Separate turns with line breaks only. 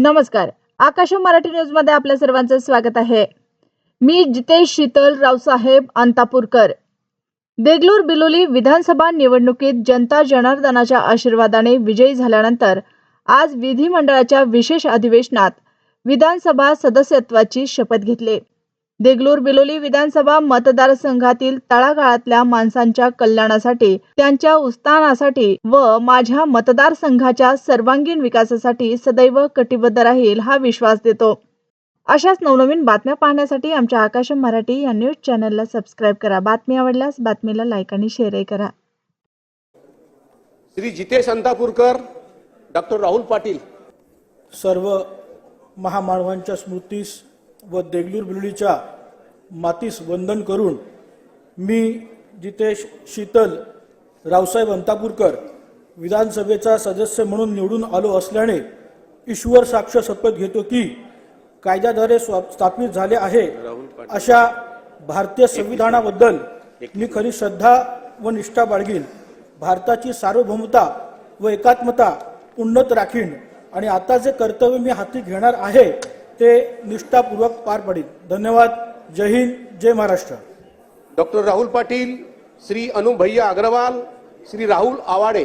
नमस्कार. आकाश मराठी न्यूजमध्ये आपल्या सर्वांचं स्वागत आहे. मी जितेश शीतल रावसाहेब अंतापूरकर. देगलूर बिलोली विधानसभा निवडणुकीत जनता जनार्दनाच्या आशीर्वादाने विजयी झाल्यानंतर आज विधिमंडळाच्या विशेष अधिवेशनात विधानसभा सदस्यत्वाची शपथ घेतली. देगलूर बिलोली विधानसभा मतदारसंघातील तळागाळातल्या माणसांच्या कल्याणासाठी त्यांच्या उत्थानासाठी व माझ्या मतदारसंघाच्या सर्वांगीण विकासासाठी सदैव कटिबद्ध राहील हा विश्वास देतो. अशाच नवनवीन बातम्या पाहण्यासाठी आमच्या आकाश मराठी या न्यूज चॅनलला सबस्क्राईब करा. बातमी आवडल्यास बातमीला लाईक आणि शेअरही करा.
श्री जितेश अंतापूरकर डॉक्टर राहुल पाटील.
सर्व महामानवांच्या स्मृतीस व देगलूर बिलोलीच्या मातीस वंदन करून मी जितेश शीतल रावसाहेब अंतापूरकर विधानसभेचा सदस्य म्हणून निवडून आलो असल्याने ईश्वर साक्ष शपथ घेतो की कायद्याद्वारे स्थापित झाले आहे. अशा भारतीय संविधानाबद्दल मी खरी श्रद्धा व निष्ठा बाळगीन. भारताची सार्वभौमता व एकात्मता उन्नत राखीन. आणि आता जे कर्तव्य मी हाती घेणार आहे ते निष्ठापूर्वक पार पडेल. धन्यवाद. जय हिंद. जय महाराष्ट्र.
डॉक्टर राहुल पाटील श्री अनुभय्या अग्रवाल श्री राहुल आवाडे.